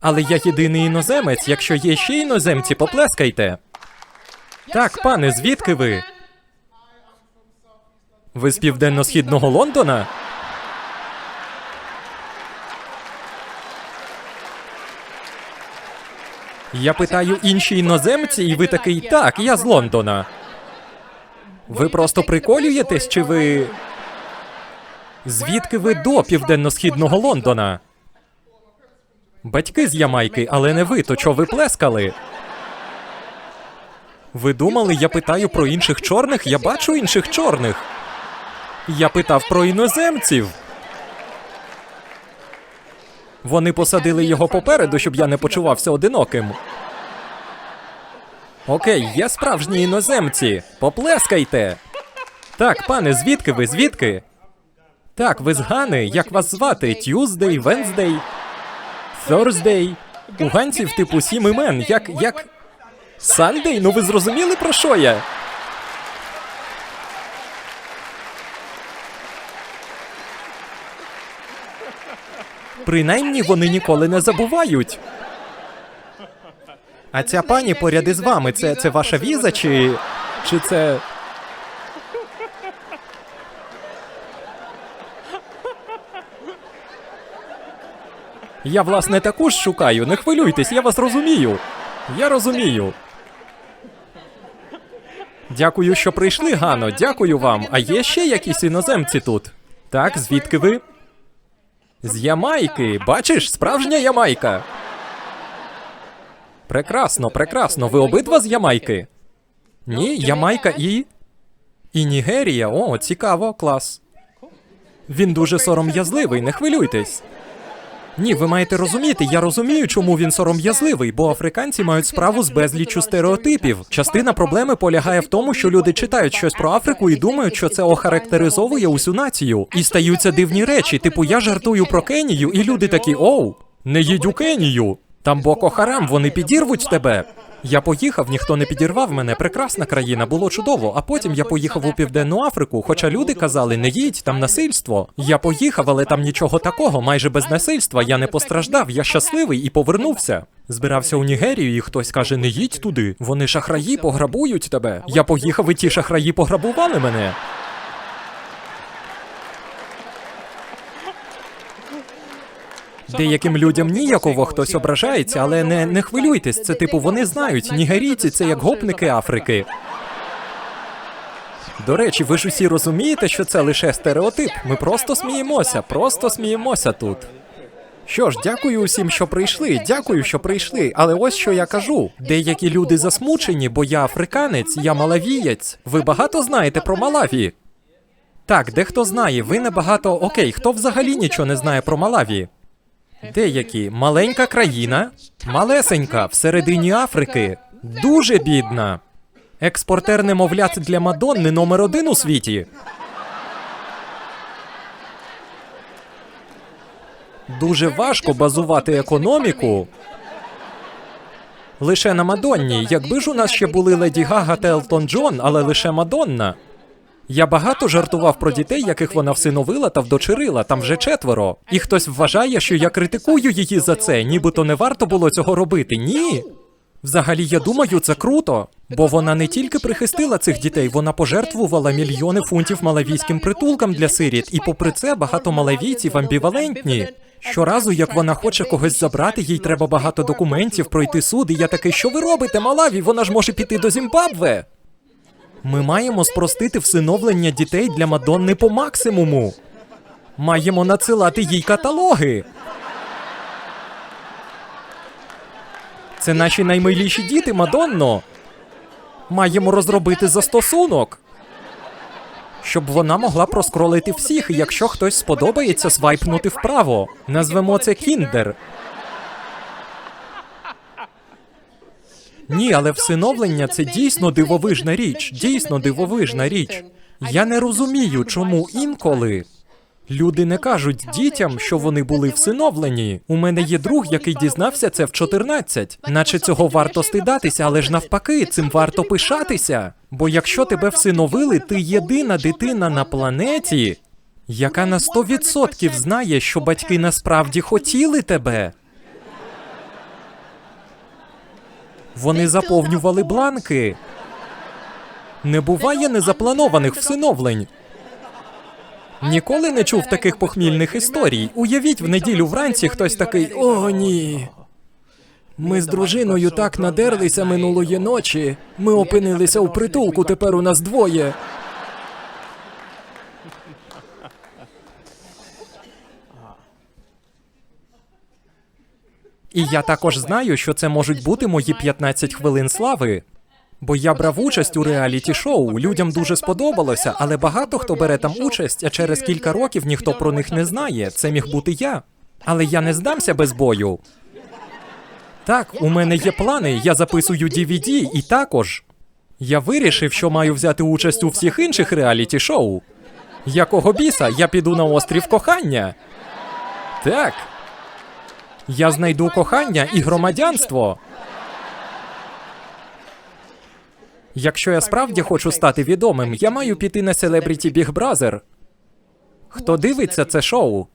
Але я єдиний іноземець. Якщо є ще іноземці, поплескайте. Так, пане, звідки ви? Ви з південно-східного Лондона? Я питаю інші іноземці, і ви такий так, я з Лондона. Ви просто приколюєтесь, чи ви. Звідки ви до південно-східного Лондона? Батьки з Ямайки, але не ви, то чого ви плескали? Ви думали, я питаю про інших чорних? Я бачу інших чорних. Я питав про іноземців. Вони посадили його попереду, щоб я не почувався одиноким. Окей, є справжні іноземці. Поплескайте. Так, пане, звідки ви? Звідки? Так, ви з Гани. Як вас звати? Тюздей, Венздей, Thursday? У ганців типу сім імен. Як. як. Сандей? Ну ви зрозуміли про що я? Принаймні вони ніколи не забувають. А ця пані поряд із вами, це, це ваша віза чи. чи це. Я, власне, таку ж шукаю. Не хвилюйтесь, я вас розумію. Я розумію. Дякую, що прийшли, Гано. Дякую вам. А є ще якісь іноземці тут? Так, звідки ви? З Ямайки. Бачиш, справжня Ямайка. Прекрасно, прекрасно. Ви обидва з Ямайки? Ні, Ямайка і. І Нігерія. О, цікаво, клас. Він дуже сором'язливий, не хвилюйтесь. Ні, ви маєте розуміти, я розумію, чому він сором'язливий, бо африканці мають справу з безліччю стереотипів. Частина проблеми полягає в тому, що люди читають щось про Африку і думають, що це охарактеризовує усю націю. І стаються дивні речі. Типу, я жартую про Кенію, і люди такі: оу, не їдь у Кенію. Там Боко Харам, вони підірвуть тебе. Я поїхав, ніхто не підірвав мене. Прекрасна країна, було чудово. А потім я поїхав у Південну Африку, хоча люди казали, не їдь, там насильство. Я поїхав, але там нічого такого, майже без насильства. Я не постраждав, я щасливий і повернувся. Збирався у Нігерію, і хтось каже: не їдь туди. Вони шахраї пограбують тебе. Я поїхав, і ті шахраї пограбували мене. Деяким людям ніяково хтось ображається, але не, не хвилюйтесь. Це типу вони знають, нігерійці це як гопники Африки. До речі, ви ж усі розумієте, що це лише стереотип. Ми просто сміємося, просто сміємося тут. Що ж, дякую усім, що прийшли. Дякую, що прийшли. Але ось що я кажу: деякі люди засмучені, бо я африканець, я малавієць. Ви багато знаєте про Малаві? Так, дехто знає, ви небагато. Окей, хто взагалі нічого не знає про Малаві? Деякі маленька країна, малесенька всередині Африки, дуже бідна. Експортер немовлят для Мадонни номер один у світі. Дуже важко базувати економіку. Лише на Мадонні. Якби ж у нас ще були Леді Гага та Елтон Джон, але лише Мадонна. Я багато жартував про дітей, яких вона всиновила та вдочерила, там вже четверо. І хтось вважає, що я критикую її за це, нібито не варто було цього робити. Ні. Взагалі, я думаю, це круто, бо вона не тільки прихистила цих дітей, вона пожертвувала мільйони фунтів малавійським притулкам для сиріт, і попри це багато малавійців амбівалентні. Щоразу, як вона хоче когось забрати, їй треба багато документів, пройти суд. І я такий, що ви робите, Малаві? Вона ж може піти до Зімбабве. Ми маємо спростити всиновлення дітей для Мадонни по максимуму. Маємо надсилати їй каталоги. Це наші наймиліші діти, Мадонно. Маємо розробити застосунок. Щоб вона могла проскролити всіх, якщо хтось сподобається, свайпнути вправо. Назвемо це Кіндер. Ні, але всиновлення це дійсно дивовижна річ. Дійсно дивовижна річ. Я не розумію, чому інколи люди не кажуть дітям, що вони були всиновлені. У мене є друг, який дізнався це в 14. Наче цього варто стидатися, але ж навпаки, цим варто пишатися. Бо якщо тебе всиновили, ти єдина дитина на планеті, яка на 100% знає, що батьки насправді хотіли тебе. Вони заповнювали бланки. Не буває незапланованих всиновлень. Ніколи не чув таких похмільних історій. Уявіть, в неділю вранці хтось такий: О, ні. Ми з дружиною так надерлися минулої ночі. Ми опинилися у притулку, тепер у нас двоє. І я також знаю, що це можуть бути мої 15 хвилин слави. Бо я брав участь у реаліті-шоу. Людям дуже сподобалося, але багато хто бере там участь, а через кілька років ніхто про них не знає. Це міг бути я. Але я не здамся без бою. Так, у мене є плани, я записую DVD і також. Я вирішив, що маю взяти участь у всіх інших реаліті-шоу. Якого біса, я піду на острів кохання. Так. Я знайду кохання і громадянство. Якщо я справді хочу стати відомим, я маю піти на Celebrity Big Brother. Хто дивиться це шоу?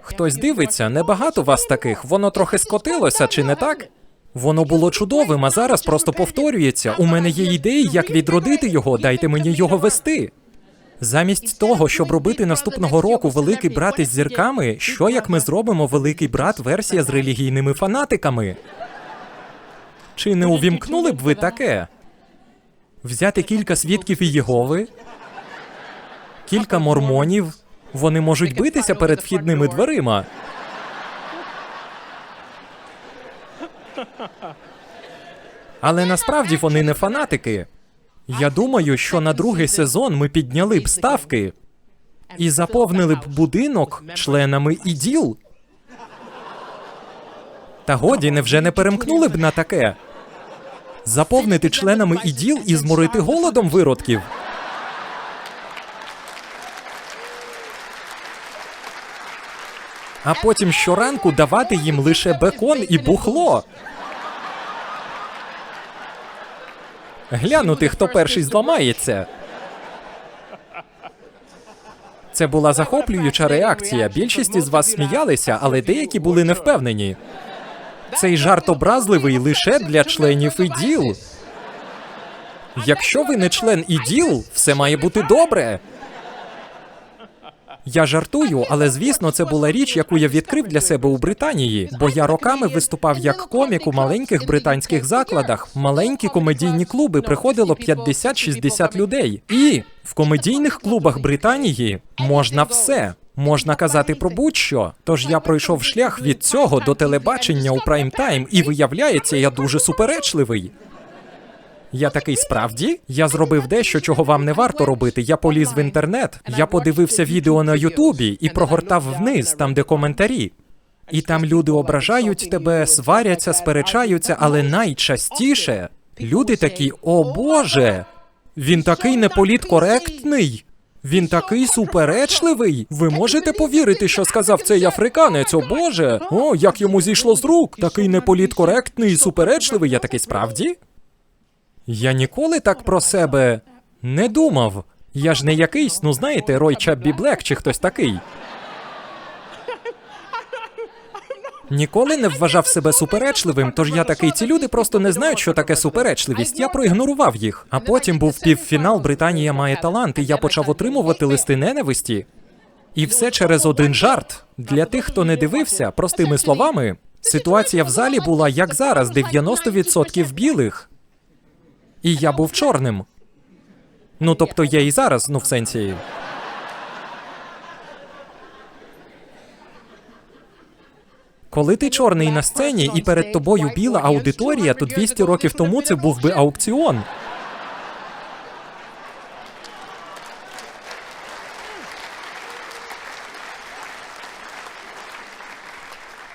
Хтось дивиться, небагато вас таких. Воно трохи скотилося, чи не так? Воно було чудовим, а зараз просто повторюється. У мене є ідеї, як відродити його, дайте мені його вести. Замість того, щоб робити наступного року великий брат із зірками, що як ми зробимо великий брат версія з релігійними фанатиками? Чи не увімкнули б ви таке? Взяти кілька свідків Єгови, кілька мормонів. Вони можуть битися перед вхідними дверима. Але насправді вони не фанатики. Я думаю, що на другий сезон ми підняли б ставки і заповнили б будинок членами іділ. Та годі, невже не перемкнули б на таке? Заповнити членами іділ і зморити голодом виродків. А потім щоранку давати їм лише бекон і бухло. Глянути, хто перший зламається. Це була захоплююча реакція. Більшість із вас сміялися, але деякі були невпевнені. Цей жарт образливий лише для членів іділ. Якщо ви не член іділ, все має бути добре. Я жартую, але звісно, це була річ, яку я відкрив для себе у Британії, бо я роками виступав як комік у маленьких британських закладах. Маленькі комедійні клуби приходило 50-60 людей. І в комедійних клубах Британії можна все. Можна казати про будь-що. Тож я пройшов шлях від цього до телебачення у прайм-тайм, і виявляється, я дуже суперечливий. Я такий справді? Я зробив дещо, чого вам не варто робити. Я поліз в інтернет, я подивився відео на Ютубі і прогортав вниз, там де коментарі. І там люди ображають тебе, сваряться, сперечаються, але найчастіше люди такі: О Боже! Він такий неполіткоректний. Він такий суперечливий. Ви можете повірити, що сказав цей африканець? О Боже! О, як йому зійшло з рук! Такий неполіткоректний і суперечливий. Я такий справді? Я ніколи так про себе не думав. Я ж не якийсь, ну знаєте, Рой Чаббі Блек чи хтось такий. Ніколи не вважав себе суперечливим, тож я такий, ці люди просто не знають, що таке суперечливість. Я проігнорував їх. А потім був півфінал Британія має талант, і я почав отримувати листи ненависті. І все через один жарт. Для тих, хто не дивився, простими словами, ситуація в залі була як зараз: 90% білих. І я був чорним. Ну, тобто я і зараз, ну в сенсі. Коли ти чорний на сцені і перед тобою біла аудиторія, то 200 років тому це був би аукціон.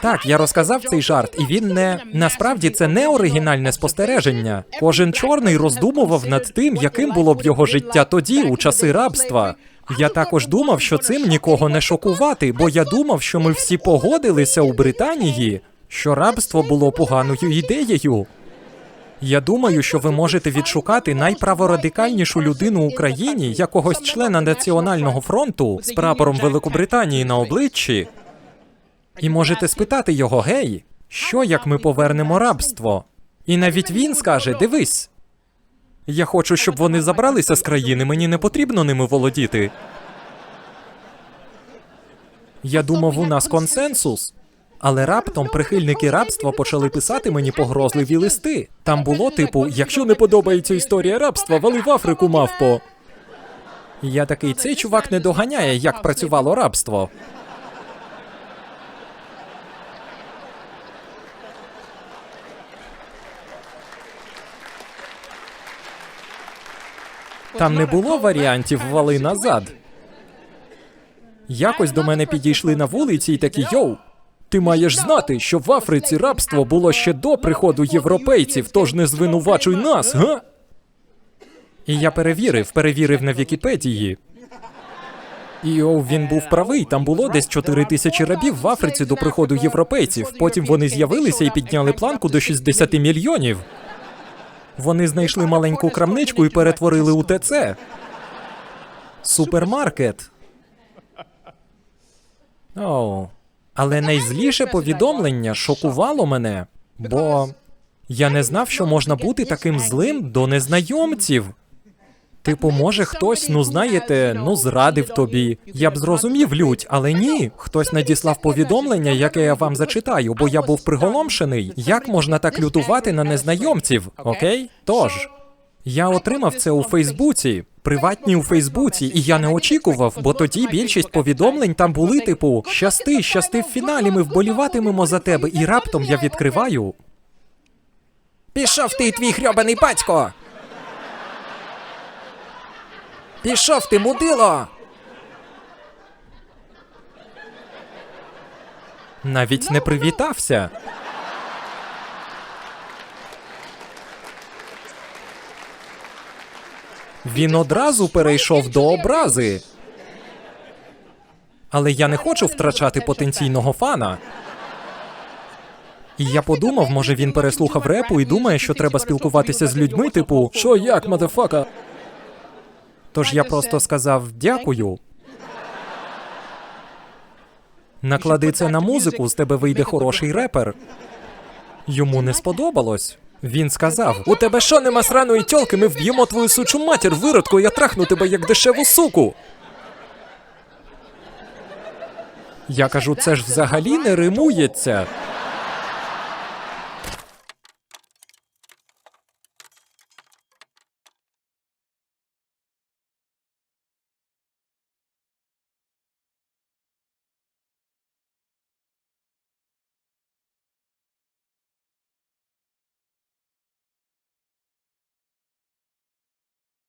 Так, я розказав цей жарт, і він не насправді це не оригінальне спостереження. Кожен чорний роздумував над тим, яким було б його життя тоді, у часи рабства. Я також думав, що цим нікого не шокувати, бо я думав, що ми всі погодилися у Британії, що рабство було поганою ідеєю. Я думаю, що ви можете відшукати найправорадикальнішу людину в Україні, якогось члена Національного фронту з прапором Великобританії на обличчі, і можете спитати його: гей, що як ми повернемо рабство? І навіть він скаже: дивись. Я хочу, щоб вони забралися з країни, мені не потрібно ними володіти. Я думав, у нас консенсус. Але раптом прихильники рабства почали писати мені погрозливі листи. Там було типу: якщо не подобається історія рабства, вали в Африку, мавпо. Я такий, цей чувак не доганяє, як працювало рабство. Там не було варіантів вали назад. Якось до мене підійшли на вулиці і такі йоу. Ти маєш знати, що в Африці рабство було ще до приходу європейців, тож не звинувачуй нас, га? І я перевірив, перевірив на Вікіпедії. І йоу, він був правий. Там було десь 4 тисячі рабів в Африці до приходу європейців. Потім вони з'явилися і підняли планку до 60 мільйонів. Вони знайшли маленьку крамничку і перетворили у ТЦ. Супермаркет. Оу. Але найзліше повідомлення шокувало мене, бо я не знав, що можна бути таким злим до незнайомців. Типу, може, хтось, ну знаєте, ну зрадив тобі. Я б зрозумів лють, але ні. Хтось надіслав повідомлення, яке я вам зачитаю, бо я був приголомшений. Як можна так лютувати на незнайомців? Окей? Тож. Я отримав це у Фейсбуці, приватні у Фейсбуці, і я не очікував, бо тоді більшість повідомлень там були, типу, щасти, щасти в фіналі, ми вболіватимемо за тебе, і раптом я відкриваю. Пішов ти, твій хрьобаний батько! Пішов ти, мудило! Навіть не привітався. Він одразу перейшов до образи. Але я не хочу втрачати потенційного фана. І я подумав, може він переслухав репу і думає, що треба спілкуватися з людьми, типу, що як, мадефака? Тож я просто сказав дякую. Наклади це на музику, з тебе вийде хороший репер. Йому не сподобалось. Він сказав: У тебе що нема сраної тьолки, ми вб'ємо твою сучу матір, виродку, я трахну тебе як дешеву суку. Я кажу, це ж взагалі не римується.